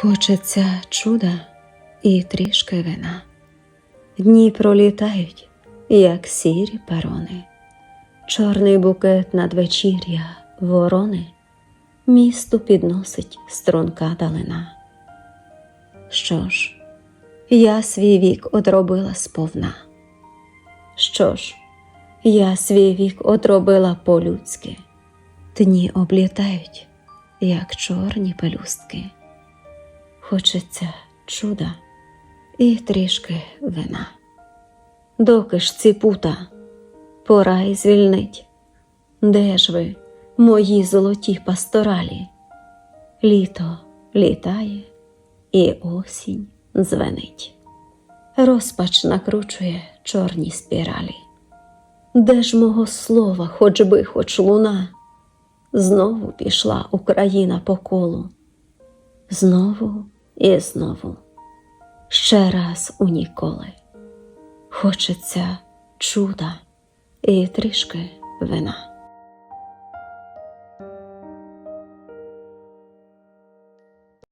Хочеться чуда і трішки вина. Дні пролітають, як сірі перони, чорний букет надвечір'я ворони, місту підносить струнка далина. Що ж, я свій вік одробила сповна. Що ж, я свій вік одробила по-людськи, дні облітають, як чорні пелюстки. Хочеться чуда і трішки вина. Доки ж ці пута, пора й звільнить. Де ж ви, мої золоті пасторалі? Літо літає і осінь дзвенить. Розпач накручує чорні спіралі. Де ж мого слова, хоч би, хоч луна? Знову пішла Україна по колу. Знову і знову, ще раз у ніколи. Хочеться чуда і трішки вина.